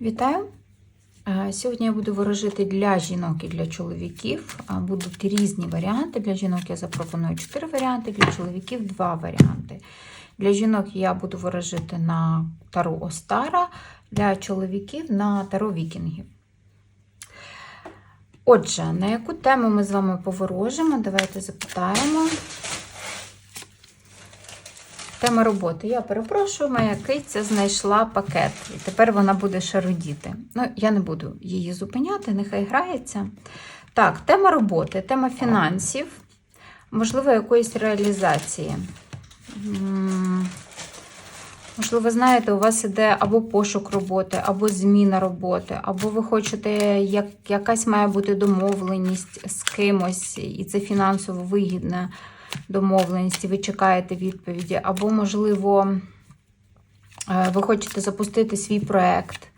Вітаю! Сьогодні я буду ворожити для жінок і для чоловіків. Будуть різні варіанти. Для жінок я запропоную 4 варіанти, для чоловіків 2 варіанти. Для жінок я буду ворожити на Тару Остара, для чоловіків на Таро Вікінгів. Отже, на яку тему ми з вами поворожимо? Давайте запитаємо. Тема роботи. Я перепрошую, моя киця знайшла пакет. І тепер вона буде шародіти. Ну, я не буду її зупиняти, нехай грається. Так, тема роботи, тема фінансів, можливо, якоїсь реалізації. Можливо, знаєте, у вас іде або пошук роботи, або зміна роботи, або ви хочете, як, якась має бути домовленість з кимось, і це фінансово вигідна домовленість, і ви чекаєте відповіді, або, можливо, е, ви хочете запустити свій проект.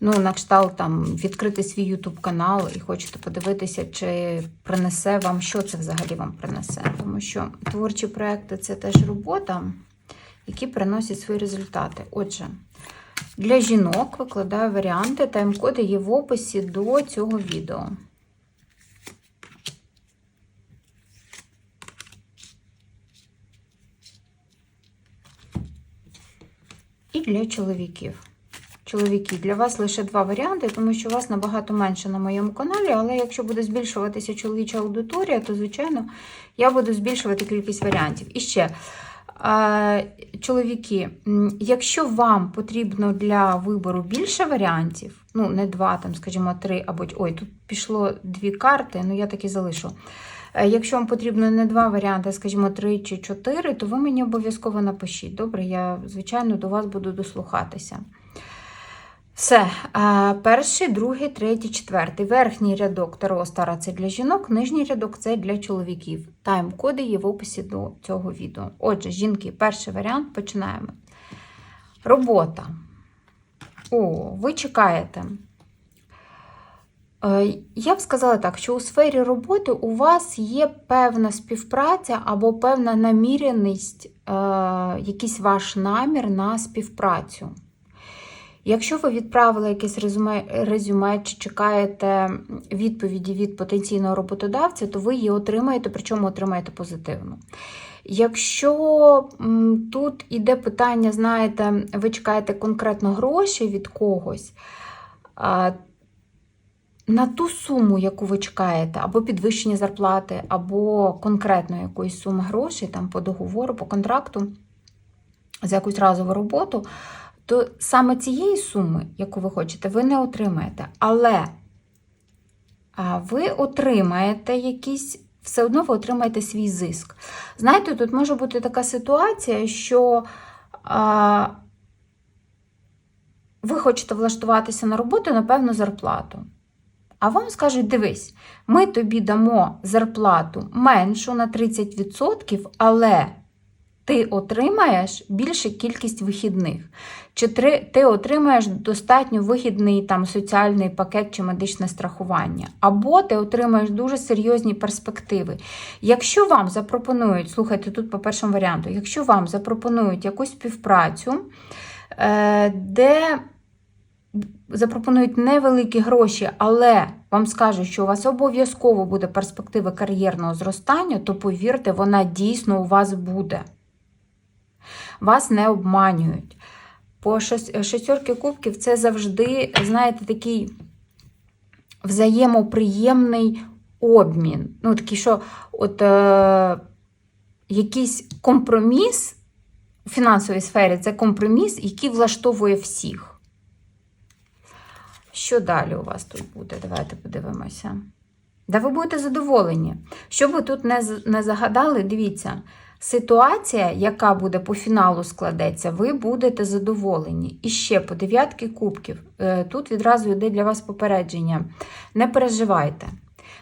Ну, на кшталт там відкрити свій YouTube канал і хочете подивитися, чи принесе вам, що це взагалі вам принесе. Тому що творчі проекти це теж робота, які приносять свої результати. Отже, для жінок викладаю варіанти, тайм-коди є в описі до цього відео. Для чоловіків. Чоловіки, для вас лише два варіанти, тому що вас набагато менше на моєму каналі, але якщо буде збільшуватися чоловіча аудиторія, то, звичайно, я буду збільшувати кількість варіантів. І ще, чоловіки, якщо вам потрібно для вибору більше варіантів, ну, не два, там, скажімо, три або ой, тут пішло дві карти, ну я так і залишу. Е, Якщо вам потрібно не два варіанти, скажімо, три чи чотири, то ви мені обов'язково напишіть. Добре, я, звичайно, до вас буду дослухатися. Все. Перший, другий, третій, четвертий. Верхній рядок Таро Стара це для жінок, нижній рядок це для чоловіків. Тайм-коди є в описі до цього відео. Отже, жінки, перший варіант починаємо. Робота. О, ви чекаєте. Е, Я б сказала так, що у сфері роботи у вас є певна співпраця або певна наміреність, е, якийсь ваш намір на співпрацю. Якщо ви відправили якесь резюме, резюме чи чекаєте відповіді від потенційного роботодавця, то ви її отримаєте, причому отримаєте позитивно. Якщо тут іде питання, знаєте, ви чекаєте конкретно гроші від когось, на ту суму, яку ви чекаєте, або підвищення зарплати, або конкретно якоїсь суми грошей там, по договору, по контракту за якусь разову роботу, то саме цієї суми, яку ви хочете, ви не отримаєте. Але ви отримаєте якісь, все одно ви отримаєте свій зиск. Знаєте, тут може бути така ситуація, що ви хочете влаштуватися на роботу на певну зарплату. А вам скажуть: дивись, ми тобі дамо зарплату меншу на 30%, але ти отримаєш більшу кількість вихідних. Чи ти отримаєш достатньо вигідний там соціальний пакет чи медичне страхування, або ти отримаєш дуже серйозні перспективи. Якщо вам запропонують, слухайте, тут по першому варіанту, якщо вам запропонують якусь співпрацю, е, де запропонують невеликі гроші, але вам скажуть, що у вас обов'язково буде перспектива кар'єрного зростання, то повірте, вона дійсно у вас буде. Вас не обманюють. По шес- шестерки кубків це завжди, знаєте, такий взаємоприємний обмін. Ну, такий, що от е, якийсь компроміс у фінансовій сфері це компроміс, який влаштовує всіх. Що далі у вас тут буде? Давайте подивимося. Да ви будете задоволені. Що ви тут не, не загадали, дивіться, ситуація, яка буде по фіналу складеться, ви будете задоволені. І ще по дев'ятки кубків. Е, Тут відразу йде для вас попередження. Не переживайте.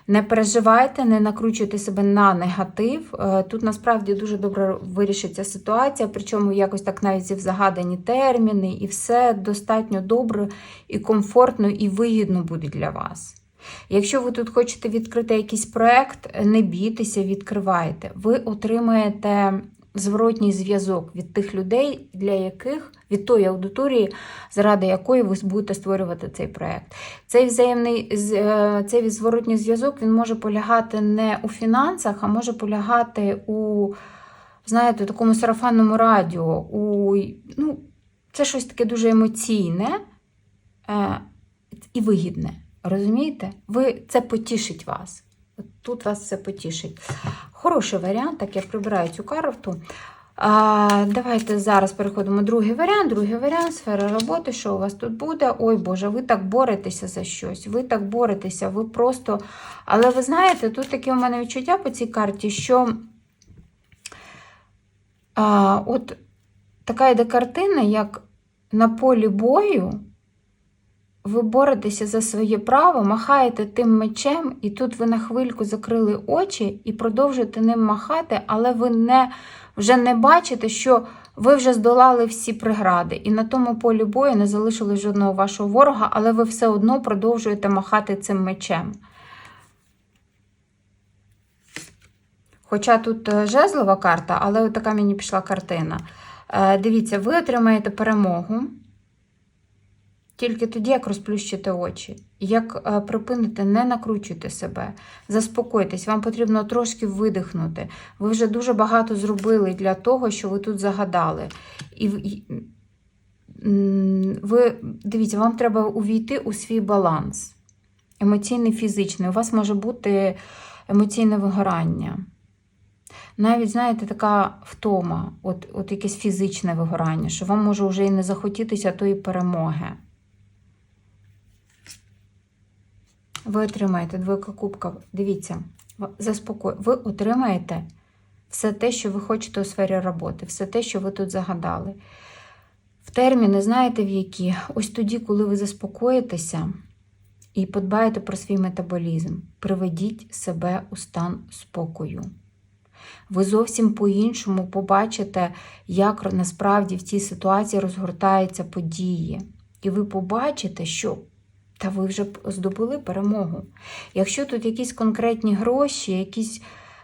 Не переживайте, не накручуйте себе на негатив. Е, Тут насправді дуже добре вирішиться ситуація, причому якось так навіть в загадані терміни, і все достатньо добре і комфортно, і вигідно буде для вас. Якщо ви тут хочете відкрити якийсь проект, не бійтеся, відкривайте. Ви отримаєте зворотній зв'язок від тих людей, для яких від тої аудиторії, заради якої ви будете створювати цей проєкт. Цей взаємний е, цей зворотній зв'язок він може полягати не у фінансах, а може полягати у, знаєте, такому сарафанному радіо. У, ну, це щось таке дуже емоційне е, і вигідне. Розумієте? Ви, це потішить вас. Тут вас це потішить. Хороший варіант, так я прибираю цю карту. А, давайте зараз переходимо. Другий варіант. Другий варіант сфера роботи. Що у вас тут буде? Ой Боже, ви так боретеся за щось. Ви так боретеся, ви просто. Але ви знаєте, тут таке у мене відчуття по цій карті, що а, от така йде картина, як на полі бою. Ви боретеся за своє право, махаєте тим мечем, і тут ви на хвильку закрили очі і продовжуєте ним махати, але ви не, вже не бачите, що ви вже здолали всі прегради. І на тому полі бою не залишилось жодного вашого ворога, але ви все одно продовжуєте махати цим мечем. Хоча тут е, жезлова карта, але така мені пішла картина. Е, Дивіться, ви отримаєте перемогу. Тільки тоді, як розплющите очі, як е, припините, не накручуйте себе, заспокойтесь, вам потрібно трошки видихнути. Ви вже дуже багато зробили для того, що ви тут загадали. І, ви дивіться, вам треба увійти у свій баланс. Емоційний, фізичний. У вас може бути емоційне вигорання. Навіть, знаєте, така втома, от, от якесь фізичне вигорання, що вам може вже і не захотітися тої перемоги. Ви отримаєте двойка кубка. Дивіться, заспокой. Ви отримаєте все те, що ви хочете у сфері роботи, все те, що ви тут загадали. В терміни, знаєте в які? Ось тоді, коли ви заспокоїтеся і подбаєте про свій метаболізм, приведіть себе у стан спокою. Ви зовсім по-іншому побачите, як насправді в цій ситуації розгортаються події. І ви побачите, що та ви вже здобули перемогу. Якщо тут якісь конкретні гроші, якісь,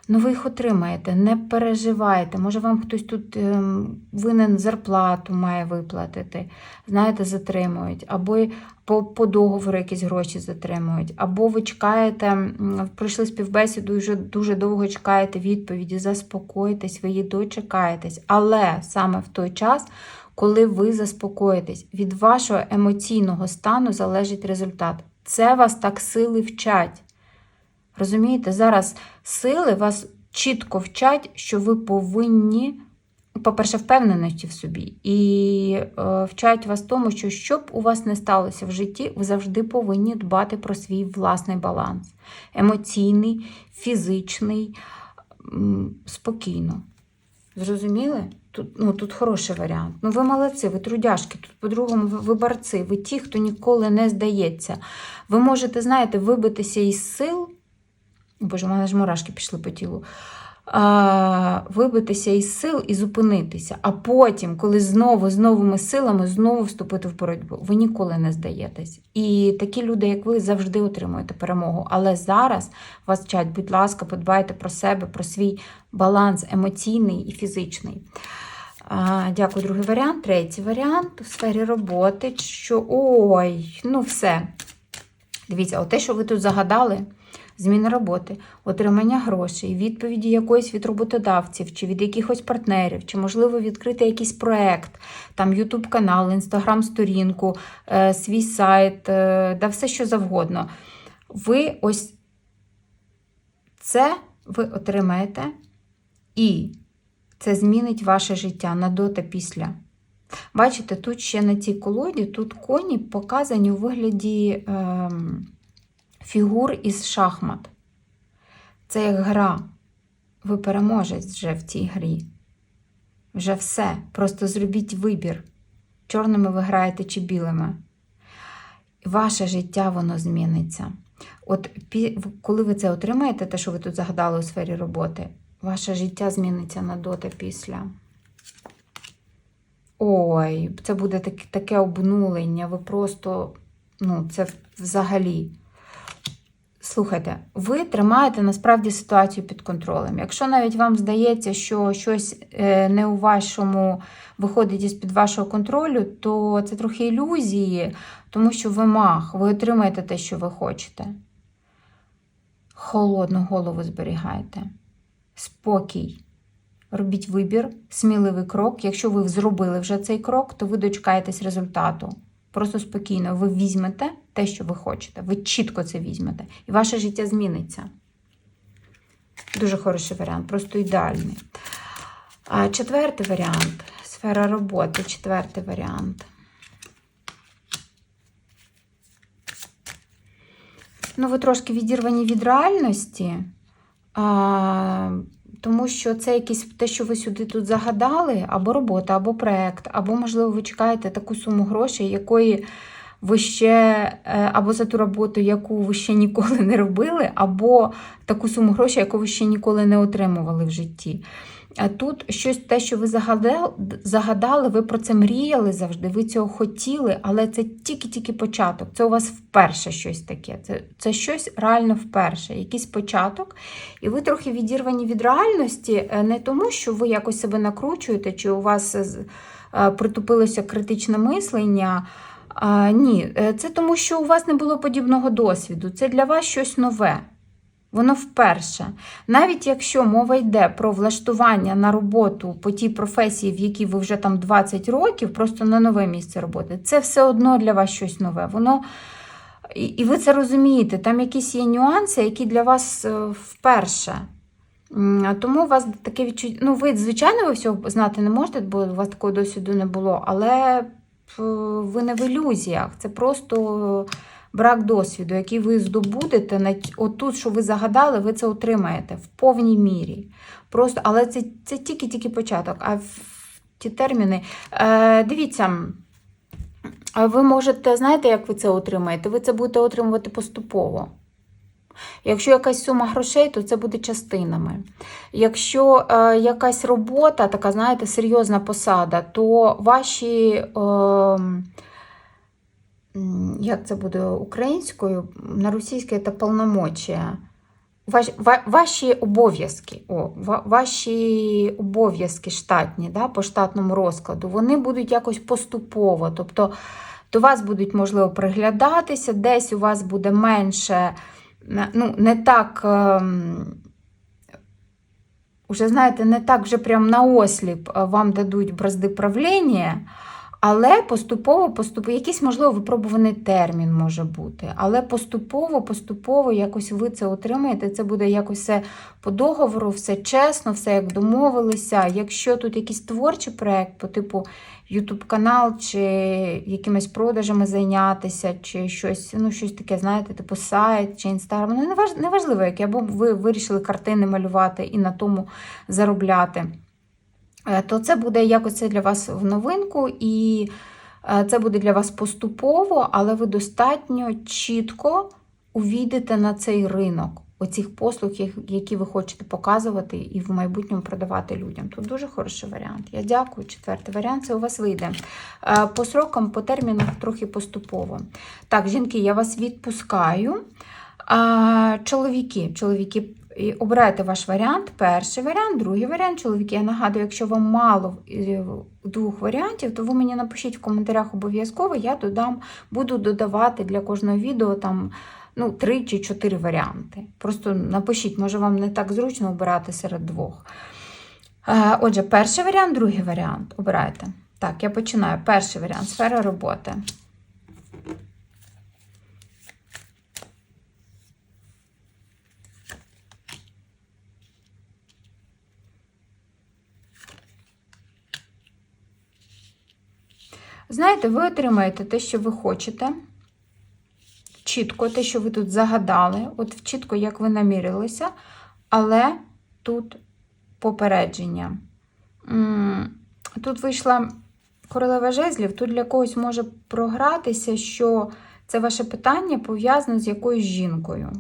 ну ви їх отримаєте, не переживайте. Може, вам хтось тут ем, винен зарплату має виплатити, знаєте, затримують, або по, по договору якісь гроші затримують, або ви чекаєте, пройшли співбесіду і вже дуже довго чекаєте відповіді, заспокойтесь, ви її дочекаєтесь. Але саме в той час, коли ви заспокоїтесь, від вашого емоційного стану залежить результат. Це вас так сили вчать. Розумієте, зараз сили вас чітко вчать, що ви повинні, по-перше, впевненості в собі, і е, вчать вас тому, що що б у вас не сталося в житті, ви завжди повинні дбати про свій власний баланс. Емоційний, фізичний, спокійно. Зрозуміли? Тут, ну, тут хороший варіант. Ну, ви молодці, ви трудяшки, тут по-другому ви, борці, ви ті, хто ніколи не здається. Ви можете, знаєте, вибитися із сил. Боже, у мене ж мурашки пішли по тілу. Вибитися із сил і зупинитися. А потім, коли знову з новими силами, знову вступити в боротьбу. Ви ніколи не здаєтесь. І такі люди, як ви, завжди отримуєте перемогу. Але зараз вас вчать, будь ласка, подбайте про себе, про свій баланс емоційний і фізичний. Дякую, другий варіант. Третій варіант у сфері роботи. Що ой, ну все. Дивіться, те, що ви тут загадали, зміна роботи, отримання грошей, відповіді якоїсь від роботодавців, чи від якихось партнерів, чи, можливо, відкрити якийсь проект, там YouTube канал, Instagram сторінку, е, свій сайт, е, да все що завгодно. Ви ось це ви отримаєте, і це змінить ваше життя на до та після. Бачите, тут ще на цій колоді тут коні показані у вигляді ем, фігур із шахмат. Це як гра. Ви переможець вже в цій грі. Вже все. Просто зробіть вибір. Чорними ви граєте чи білими. Ваше життя воно зміниться. От коли ви це отримаєте, те, що ви тут загадали у сфері роботи, ваше життя зміниться на до після. Ой, це буде таке обнулення. Ви просто, ну, це взагалі Слухайте, ви тримаєте насправді ситуацію під контролем. Якщо навіть вам здається, що щось е, не у вашому виходить із-під вашого контролю, то це трохи ілюзії, тому що ви мах, ви отримаєте те, що ви хочете. Холодну голову зберігайте. Спокій. Робіть вибір, сміливий крок. Якщо ви зробили вже цей крок, то ви дочекаєтесь результату. Просто спокійно, ви візьмете те, що ви хочете. Ви чітко це візьмете. І ваше життя зміниться. Дуже хороший варіант, просто ідеальний. А четвертий варіант сфера роботи. Четвертий варіант. Ну, ви трошки відірвані від реальності. А, тому що це якісь те, що ви сюди тут загадали, або робота, або проект, або, можливо, ви чекаєте таку суму грошей, якої ви ще, е, або за ту роботу, яку ви ще ніколи не робили, або таку суму грошей, яку ви ще ніколи не отримували в житті. Тут щось те, що ви загадали, ви про це мріяли завжди, ви цього хотіли, але це тільки-тільки початок. Це у вас вперше щось таке. Це, це щось реально вперше, якийсь початок. І ви трохи відірвані від реальності, е, не тому, що ви якось себе накручуєте, чи у вас е, е, притупилося критичне мислення. А, ні, це тому, що у вас не було подібного досвіду. Це для вас щось нове. Воно вперше. Навіть якщо мова йде про влаштування на роботу по тій професії, в якій ви вже там 20 років, просто на нове місце роботи, це все одно для вас щось нове. Воно і, ви це розумієте, там якісь є нюанси, які для вас е, вперше. Тому у вас таке відчуття. Ну, ви, звичайно, ви всього знати не можете, бо у вас такого досвіду не було, але е, ви не в ілюзіях. Це просто брак досвіду, який ви здобудете. Отут, що ви загадали, ви це отримаєте в повній мірі. Просто, але це, це тільки-тільки початок. А в ті терміни. Е, дивіться. Ви можете, знаєте, як ви це отримаєте? Ви це будете отримувати поступово. Якщо якась сума грошей, то це буде частинами. Якщо е, якась робота, така, знаєте, серйозна посада, то ваші, е, як це буде українською, на російській це полномочія. Ваші, ва- ваші обов'язки, о, ва- ваші обов'язки штатні, да, по штатному розкладу, вони будуть якось поступово. Тобто до вас будуть, можливо, приглядатися, десь у вас буде менше, ну, не так, ем, уже, знаєте, не так вже прям наосліп е, вам дадуть бразди правління, але поступово, поступово, якийсь, можливо, випробуваний термін може бути. Але поступово, поступово якось ви це отримаєте. Це буде якось все по договору, все чесно, все як домовилися. Якщо тут якийсь творчий проєкт, по типу YouTube канал, чи якимись продажами зайнятися, чи щось, ну, щось таке, знаєте, типу сайт чи інстаграм. Ну, неваж- неважливо, яке, або ви вирішили картини малювати і на тому заробляти то це буде якось це для вас в новинку, і е, це буде для вас поступово, але ви достатньо чітко увійдете на цей ринок оцих послуг, які ви хочете показувати і в майбутньому продавати людям. Тут дуже хороший варіант. Я дякую. Четвертий варіант це у вас вийде. Е, По срокам, по термінах трохи поступово. Так, жінки, я вас відпускаю. Чоловіки, чоловіки, і обирайте ваш варіант. Перший варіант, другий варіант. Чоловіки, я нагадую, якщо вам мало е, двох варіантів, то ви мені напишіть в коментарях обов'язково. Я додам, буду додавати для кожного відео там ну, три чи чотири варіанти. Просто напишіть, може вам не так зручно обирати серед двох. Е, Отже, перший варіант, другий варіант. Обирайте. Так, я починаю. Перший варіант сфера роботи. Знаєте, ви отримаєте те, що ви хочете. Чітко, те, що ви тут загадали, от чітко, як ви намірилися, але тут попередження. Тут вийшла королева жезлів, тут для когось може програтися, що це ваше питання пов'язане з якоюсь жінкою.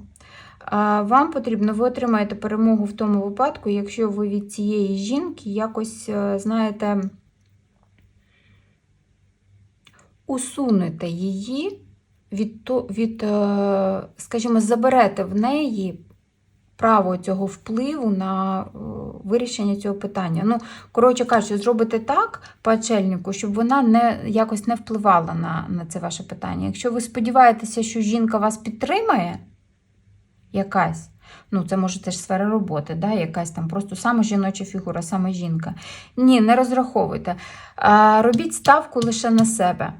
Вам потрібно, ви отримаєте перемогу в тому випадку, якщо ви від цієї жінки якось, е, знаєте, усунете її від, від е, скажімо, заберете в неї право цього впливу на е, вирішення цього питання. Ну, коротше кажучи, зробите так по очельнику, щоб вона не, якось не впливала на, на це ваше питання. Якщо ви сподіваєтеся, що жінка вас підтримає, якась, ну це може теж сфера роботи, да? якась там просто саме жіноча фігура, саме жінка. Ні, не розраховуйте. Робіть ставку лише на себе.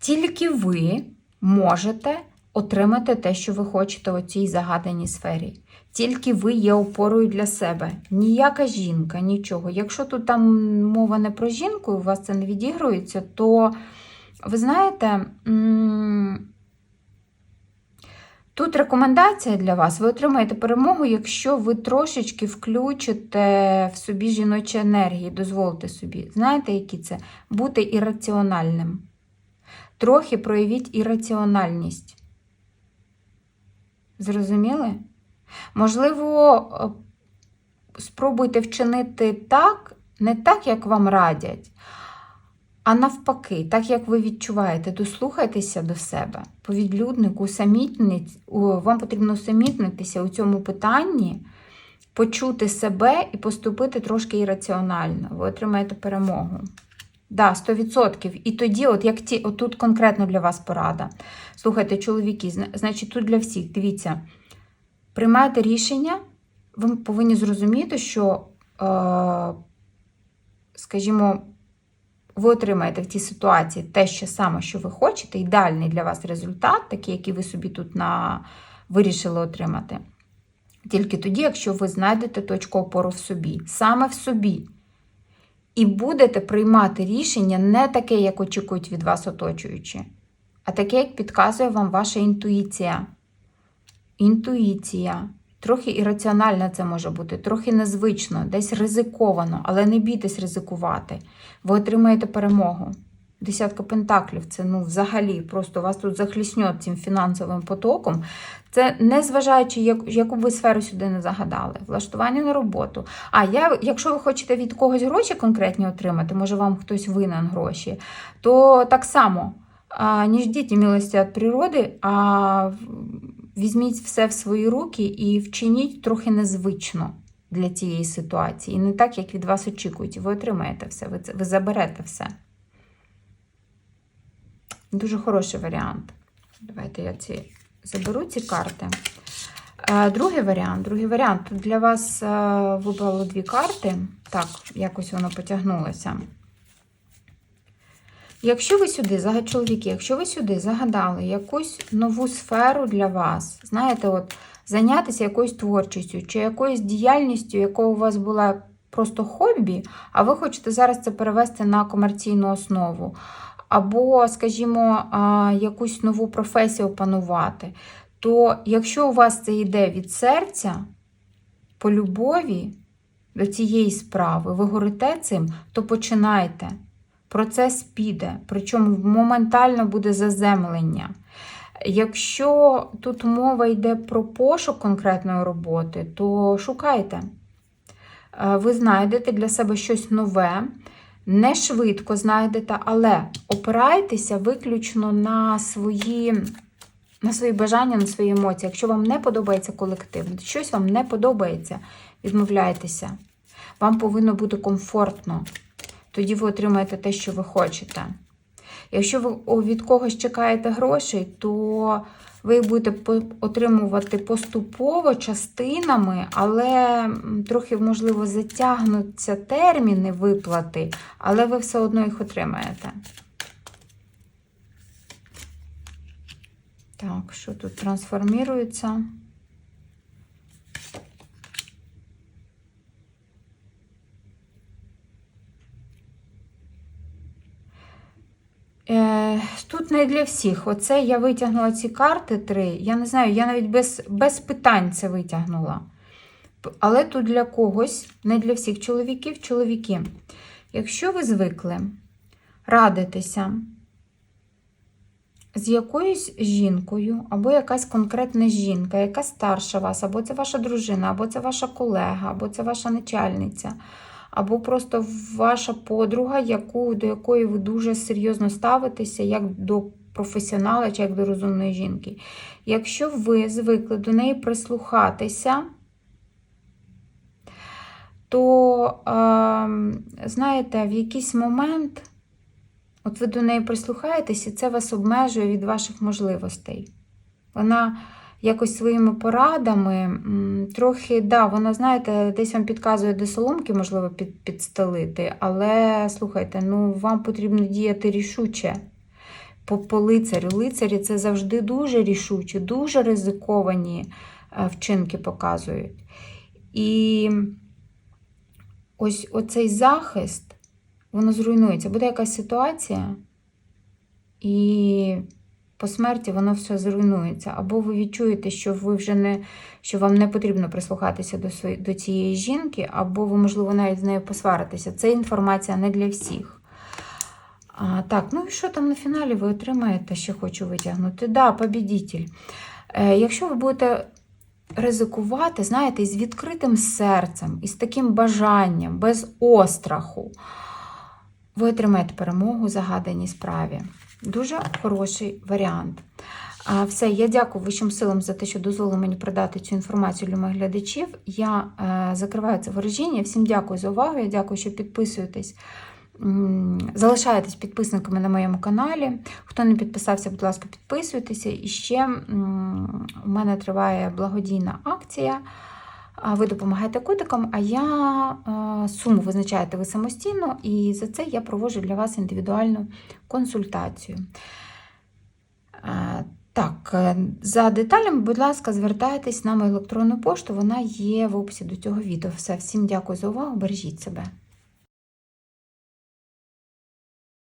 Тільки ви можете отримати те, що ви хочете у цій загаданій сфері. Тільки ви є опорою для себе. Ніяка жінка, нічого. Якщо тут там мова не про жінку, у вас це не відігрується, то ви знаєте, тут рекомендація для вас: ви отримаєте перемогу, якщо ви трошечки включите в собі жіночі енергії, дозволите собі. Знаєте, які це? Бути ірраціональним. Трохи проявіть ірраціональність. Зрозуміли? Можливо, е, спробуйте вчинити так, не так, як вам радять, а навпаки, так як ви відчуваєте, дослухайтеся до себе. По відлюднику, вам потрібно усамітнитися у цьому питанні, почути себе і поступити трошки ірраціонально. Ви отримаєте перемогу. Да, 100%. І тоді, от як ті, от тут конкретно для вас порада. Слухайте, чоловіки, значить, тут для всіх, дивіться, приймаєте рішення, ви повинні зрозуміти, що, е, скажімо, ви отримаєте в цій ситуації те, що саме, що ви хочете, ідеальний для вас результат, такий, який ви собі тут на... вирішили отримати. Тільки тоді, якщо ви знайдете точку опору в собі, саме в собі. І будете приймати рішення не таке, як очікують від вас оточуючі, а таке, як підказує вам ваша інтуїція. Інтуїція. Трохи ірраціонально це може бути, трохи незвично, десь ризиковано, але не бійтесь ризикувати. Ви отримаєте перемогу. Десятка пентаклів це ну, взагалі просто вас тут захлісньо цим фінансовим потоком. Це не зважаючи, як, яку ви сферу сюди не загадали. Влаштування на роботу. А я, якщо ви хочете від когось гроші конкретні отримати, може вам хтось винен гроші, то так само не ждіть милості від природи, а візьміть все в свої руки і вчиніть трохи незвично для цієї ситуації. І не так, як від вас очікують. Ви отримаєте все, ви, ви заберете все. Дуже хороший варіант. Давайте я ці заберу ці карти. Е, Другий варіант. Другий варіант. Тут для вас е, вибрало дві карти. Так, якось воно потягнулося. Якщо ви сюди, чоловіки, якщо ви сюди загадали якусь нову сферу для вас, знаєте, от зайнятися якоюсь творчістю чи якоюсь діяльністю, яка у вас була просто хобі, а ви хочете зараз це перевести на комерційну основу, або, скажімо, якусь нову професію опанувати, то якщо у вас це йде від серця, по любові до цієї справи, ви горите цим, то починайте. Процес піде, причому моментально буде заземлення. Якщо тут мова йде про пошук конкретної роботи, то шукайте. Е, Ви знайдете для себе щось нове, не швидко знайдете, але опирайтеся виключно на свої, на свої бажання, на свої емоції. Якщо вам не подобається колектив, щось вам не подобається, відмовляйтеся. Вам повинно бути комфортно. Тоді ви отримаєте те, що ви хочете. Якщо ви від когось чекаєте грошей, то ви їх будете отримувати поступово частинами, але трохи, можливо, затягнуться терміни виплати, але ви все одно їх отримаєте. Так, що тут трансформується? Не для всіх. Оце я витягнула ці карти три. Я не знаю, я навіть без, без питань це витягнула. Але тут для когось, не для всіх чоловіків, чоловіки. Якщо ви звикли радитися з якоюсь жінкою, або якась конкретна жінка, яка старша вас, або це ваша дружина, або це ваша колега, або це ваша начальниця, або просто ваша подруга, яку, до якої ви дуже серйозно ставитеся, як до професіонала чи як до розумної жінки. Якщо ви звикли до неї прислухатися, то, знаєте, в якийсь момент, от ви до неї прислухаєтесь, і це вас обмежує від ваших можливостей. Вона якось своїми порадами, трохи, да, вона, знаєте, десь вам підказує, де соломки, можливо, під, підстелити, але слухайте, ну вам потрібно діяти рішуче. По, по лицарю. Лицарі це завжди дуже рішучі, дуже ризиковані е, вчинки показують. І ось оцей захист, воно зруйнується. Буде якась ситуація, і по смерті воно все зруйнується. Або ви відчуєте, що ви вже не, що вам не потрібно прислухатися до, свої, до цієї жінки, або ви, можливо, навіть з нею посваритеся. Це інформація не для всіх. А, так, ну і що там на фіналі ви отримаєте, що хочу витягнути? Да, побідітель. Е, якщо ви будете ризикувати, знаєте, із відкритим серцем, із таким бажанням, без остраху, ви отримаєте перемогу у загаданій справі. Дуже хороший варіант. Все, я дякую Вищим силам за те, що дозволили мені продати цю інформацію для моїх глядачів. Я е, закриваю це ворожіння. Всім дякую за увагу. Я дякую, що підписуєтесь. М, Залишайтесь підписниками на моєму каналі. Хто не підписався, будь ласка, підписуйтеся. І ще у мене триває благодійна акція. А Ви допомагаєте котикам, а я е, суму визначаєте ви самостійно, і за це я проводжу для вас індивідуальну консультацію. Е, Так, е, за деталями, будь ласка, звертайтесь на мою електронну пошту, вона є в описі до цього відео. Все, всім дякую за увагу, бережіть себе.